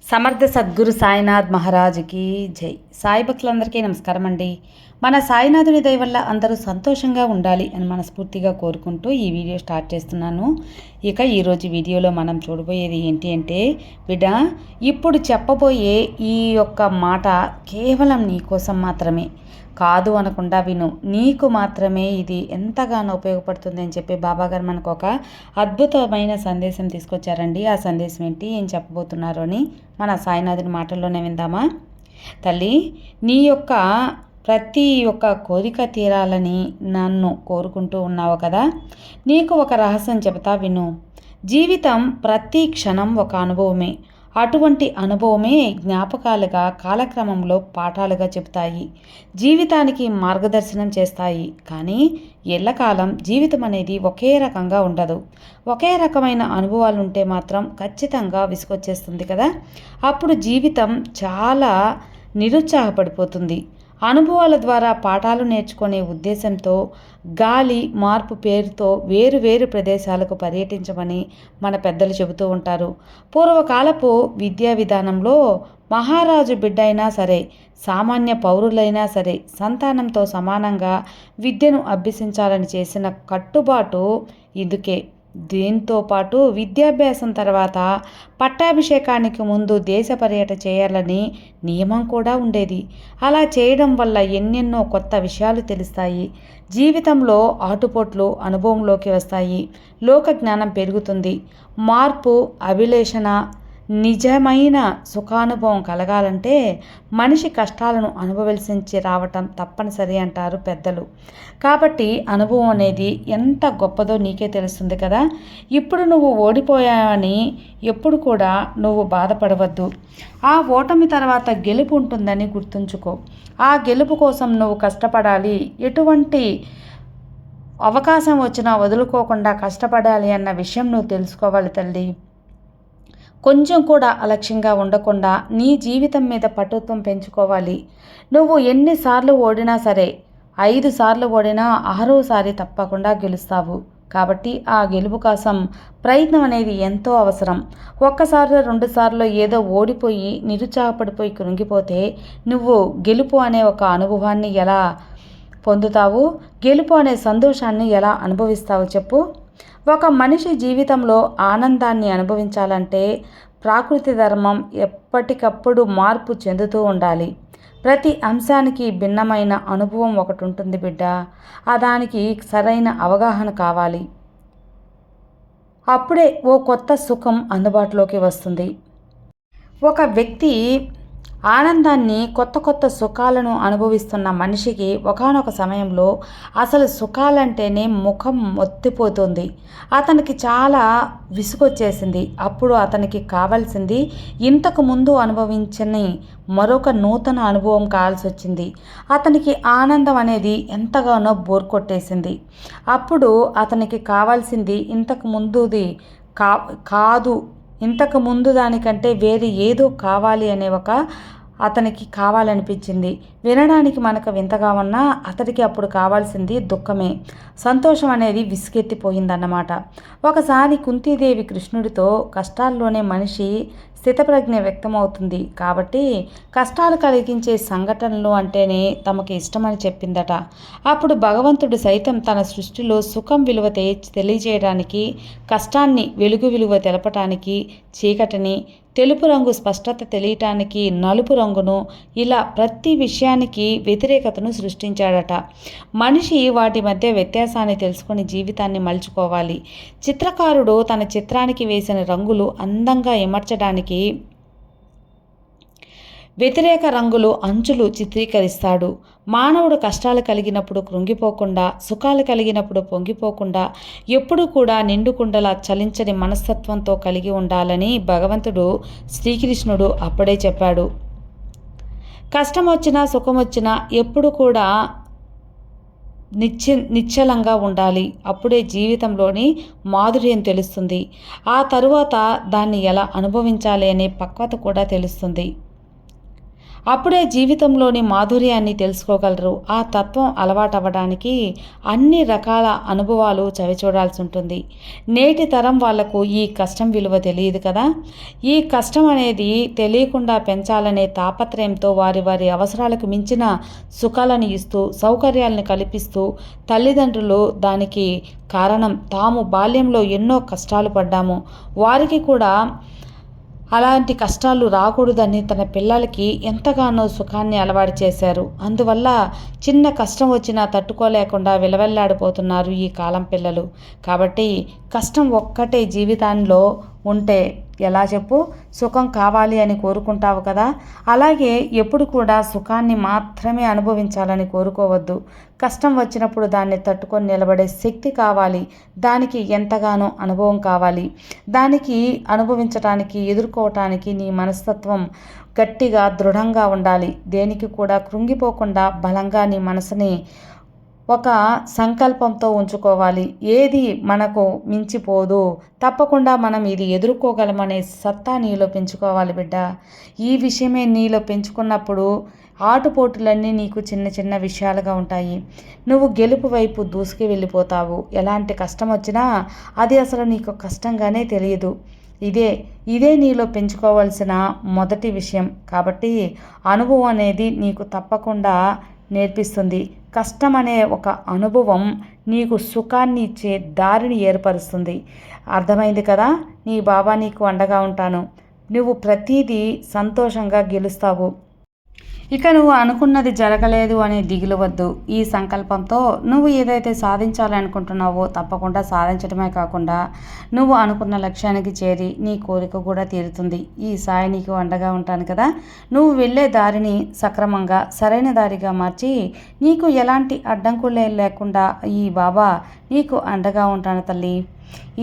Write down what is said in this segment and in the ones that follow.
సమర్థ సద్గురు సాయినాథ్ మహారాజుకి జై. సాయి భక్తులందరికీ నమస్కారం అండి. మన సాయినాథుని దయ వల్ల అందరూ సంతోషంగా ఉండాలి అని మనస్ఫూర్తిగా కోరుకుంటూ ఈ వీడియో స్టార్ట్ చేస్తున్నాను. ఇక ఈరోజు వీడియోలో మనం చూడబోయేది ఏంటి అంటే బిడ్డ ఇప్పుడు చెప్పబోయే ఈ యొక్క మాట కేవలం నీకోసం మాత్రమే. కాదు అనకుండా విను. నీకు మాత్రమే ఇది ఎంతగానో ఉపయోగపడుతుంది అని చెప్పి బాబాగారు మనకు ఒక అద్భుతమైన సందేశం తీసుకొచ్చారండి. ఆ సందేశం ఏంటి? ఏం చెప్పబోతున్నారు అని మన సాయినాథుని మాటల్లోనే విందామా? తల్లి నీ యొక్క ప్రతి ఒక్క కోరిక తీరాలని నన్ను కోరుకుంటూ ఉన్నావు కదా? నీకు ఒక రహస్యం చెబుతా విను. జీవితం ప్రతి క్షణం ఒక అనుభవమే. అటువంటి అనుభవమే జ్ఞాపకాలుగా కాలక్రమంలో పాఠాలుగా చెబుతాయి. జీవితానికి మార్గదర్శనం చేస్తాయి. కానీ ఎల్లకాలం జీవితం అనేది ఒకే రకంగా ఉండదు. ఒకే రకమైన అనుభవాలు ఉంటే మాత్రం ఖచ్చితంగా విసుకొచ్చేస్తుంది కదా. అప్పుడు జీవితం చాలా నిరుత్సాహపడిపోతుంది. అనుభవాల ద్వారా పాఠాలు నేర్చుకునే ఉద్దేశంతో గాలి మార్పు పేరుతో వేరు వేరు ప్రదేశాలకు పర్యటించమని మన పెద్దలు చెబుతూ ఉంటారు. పూర్వకాలపు విద్యా విధానంలో మహారాజు బిడ్డ అయినా సరే సామాన్య పౌరులైనా సరే సంతానంతో సమానంగా విద్యను అభ్యసించాలని చేసిన కట్టుబాటు ఇందుకే. దీంతో పాటు విద్యాభ్యాసం తర్వాత పట్టాభిషేకానికి ముందు దేశ పర్యటన చేయాలని నియమం కూడా ఉండేది. అలా చేయడం వల్ల ఎన్నెన్నో కొత్త విషయాలు తెలుస్తాయి. జీవితంలో ఆటుపోట్లు అనుభవంలోకి వస్తాయి. లోక జ్ఞానం పెరుగుతుంది. మార్పు అభిలేషణ నిజమైన సుఖానుభవం కలగాలంటే మనిషి కష్టాలను అనుభవించి రావటం తప్పనిసరి అంటారు పెద్దలు. కాబట్టి అనుభవం అనేది ఎంత గొప్పదో నీకే తెలుస్తుంది కదా. ఇప్పుడు నువ్వు ఓడిపోయావని ఎప్పుడు కూడా నువ్వు బాధపడవద్దు. ఆ ఓటమి తర్వాత గెలుపు ఉంటుందని గుర్తుంచుకో. ఆ గెలుపు కోసం నువ్వు కష్టపడాలి. ఎటువంటి అవకాశం వచ్చినా వదులుకోకుండా కష్టపడాలి అన్న విషయం నువ్వు తెలుసుకోవాలి తల్లి. కొంచెం కూడా అలక్ష్యంగా ఉండకుండా నీ జీవితం మీద పటుత్వం పెంచుకోవాలి. నువ్వు ఎన్నిసార్లు ఓడినా సరే ఐదు సార్లు ఓడినా ఆరోసారి తప్పకుండా గెలుస్తావు. కాబట్టి ఆ గెలుపు కోసం ప్రయత్నం అనేది ఎంతో అవసరం. ఒక్కసారి రెండు సార్లు ఏదో ఓడిపోయి నిరుత్సాహపడిపోయి కృంగిపోతే నువ్వు గెలుపు అనే ఒక అనుభవాన్ని ఎలా పొందుతావు? గెలుపు అనే సంతోషాన్ని ఎలా అనుభవిస్తావు? చెప్పు. ఒక మనిషి జీవితంలో ఆనందాన్ని అనుభవించాలంటే ప్రాకృతి ధర్మం ఎప్పటికప్పుడు మార్పు చెందుతూ ఉండాలి. ప్రతి అంశానికి భిన్నమైన అనుభవం ఒకటి ఉంటుంది బిడ్డ. ఆ దానికి సరైన అవగాహన కావాలి. అప్పుడే ఓ కొత్త సుఖం అందుబాటులోకి వస్తుంది. ఒక వ్యక్తి ఆనందాన్ని కొత్త కొత్త సుఖాలను అనుభవిస్తున్న మనిషికి ఒకనొక సమయంలో అసలు సుఖాలంటేనే ముఖం మొత్తిపోతుంది. అతనికి చాలా విసుగొచ్చేసింది. అప్పుడు అతనికి కావాల్సింది ఇంతకు ముందు అనుభవించని మరొక నూతన అనుభవం కావాల్సి వచ్చింది అతనికి ఆనందం అనేది ఎంతగానో బోర్ కొట్టేసింది. అప్పుడు అతనికి కావాల్సింది ఇంతకు ముందుది కా కాదు ఇంతకు ముందు దానికంటే వేరే ఏదో కావాలి అనే ఒక అతనికి కావాలనిపించింది. వినడానికి మనకు వింతగా ఉన్నా అతడికి అప్పుడు కావాల్సింది దుఃఖమే. సంతోషం అనేది విసుగెత్తిపోయిందన్నమాట. ఒకసారి కుంతీదేవి కృష్ణుడితో కష్టాల్లోనే మనిషి స్థితప్రజ్ఞ వ్యక్తమవుతుంది కాబట్టి కష్టాలు కలిగించే సంఘటనలు అంటేనే తమకు ఇష్టమని చెప్పిందట. అప్పుడు భగవంతుడు సైతం తన సృష్టిలో సుఖం విలువ తెలియజేయడానికి కష్టాన్ని వెలుగు విలువ తెలపటానికి చీకటిని తెలుపు రంగు స్పష్టత తెలియటానికి నలుపు రంగును ఇలా ప్రతి విషయానికి వ్యతిరేకతను సృష్టించాడట. మనిషి వాటి మధ్య వ్యత్యాసాన్ని తెలుసుకుని జీవితాన్ని మలుచుకోవాలి. చిత్రకారుడు తన చిత్రానికి వేసిన రంగులు అందంగా ఇమర్చడానికి వ్యతిరేక రంగులు అంచులు చిత్రీకరిస్తాడు. మానవుడు కష్టాలు కలిగినప్పుడు కృంగిపోకుండా సుఖాలు కలిగినప్పుడు పొంగిపోకుండా ఎప్పుడూ కూడా నిండుకుండలా చలించని మనస్తత్వంతో కలిగి ఉండాలని భగవంతుడు శ్రీకృష్ణుడు అప్పుడే చెప్పాడు. కష్టం వచ్చినా సుఖం వచ్చినా ఎప్పుడు కూడా నిశ్చ నిశ్చలంగా ఉండాలి. అప్పుడే జీవితంలోని మాధుర్యం తెలుస్తుంది. ఆ తరువాత దాన్ని ఎలా అనుభవించాలి అనే పక్వత కూడా తెలుస్తుంది. అప్పుడే జీవితంలోని మాధుర్యాన్ని తెలుసుకోగలరు. ఆ తత్వం అలవాటవ్వడానికి అన్ని రకాల అనుభవాలు చవిచూడాల్సి ఉంటుంది నేటి తరం వాళ్ళకు ఈ కష్టం విలువ తెలియదు కదా? ఈ కష్టం అనేది తెలియకుండా పెంచాలనే తాపత్రయంతో వారి వారి అవసరాలకు మించిన సుఖాలను ఇస్తూ సౌకర్యాలను కల్పిస్తూ తల్లిదండ్రులు దానికి కారణం తాము బాల్యంలో ఎన్నో కష్టాలు పడ్డాము. వారికి కూడా అలాంటి కష్టాలు రాకూడదని తన పిల్లలకి ఎంతగానో సుఖాన్ని అలవాటు చేశారు. అందువల్ల చిన్న కష్టం వచ్చినా తట్టుకోలేకుండా విలవెల్లాడిపోతున్నారు ఈ కాలం పిల్లలు. కాబట్టి కష్టం ఒక్కటే జీవితంలో ఉంటే ఎలా చెప్పు? సుఖం కావాలి అని కోరుకుంటావు కదా? అలాగే ఎప్పుడు కూడా సుఖాన్ని మాత్రమే అనుభవించాలని కోరుకోవద్దు. కష్టం వచ్చినప్పుడు దాన్ని తట్టుకొని నిలబడే శక్తి కావాలి. దానికి ఎంతగానో అనుభవం కావాలి. దానికి అనుభవించటానికి ఎదుర్కోవటానికి నీ మనస్తత్వం గట్టిగా దృఢంగా ఉండాలి. దేనికి కూడా కృంగిపోకుండా బలంగా నీ మనసుని ఒక సంకల్పంతో ఉంచుకోవాలి. ఏది మనకు మించిపోదు. తప్పకుండా మనం ఇది ఎదుర్కోగలమనే సత్తా నీలో పెంచుకోవాలి బిడ్డ. ఈ విషయమే నీలో పెంచుకున్నప్పుడు ఆటుపోటులన్నీ నీకు చిన్న చిన్న విషయాలుగా ఉంటాయి. నువ్వు గెలుపు వైపు దూసుకు వెళ్ళిపోతావు. ఎలాంటి కష్టం వచ్చినా అది అసలు నీకు కష్టంగానే తెలియదు. ఇదే ఇదే నీలో పెంచుకోవాల్సిన మొదటి విషయం. కాబట్టి అనుభవం అనేది నీకు తప్పకుండా నేర్పిస్తుంది. కష్టం అనే ఒక అనుభవం నీకు సుఖాన్ని ఇచ్చే దారిని ఏర్పరుస్తుంది. అర్థమైంది కదా? నీ బాబా నీకు అండగా ఉంటాను. నువ్వు ప్రతీదీ సంతోషంగా గెలుస్తావు. ఇక నువ్వు అనుకున్నది జరగలేదు అని దిగులవద్దు. ఈ సంకల్పంతో నువ్వు ఏదైతే సాధించాలనుకుంటున్నావో తప్పకుండా సాధించడమే కాకుండా నువ్వు అనుకున్న లక్ష్యానికి చేరి నీ కోరిక కూడా తీరుతుంది. ఈ సాయి నీకు అండగా ఉంటాను కదా. నువ్వు వెళ్ళే దారిని సక్రమంగా సరైన దారిగా మార్చి నీకు ఎలాంటి అడ్డంకులే లేకుండా ఈ బాబా నీకు అండగా ఉంటాను తల్లి.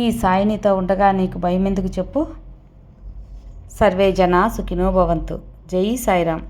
ఈ సాయి నీతో ఉండగా నీకు భయం ఎందుకు చెప్పు? సర్వే జన సుఖినో భవంతు. జై సాయిరామ్.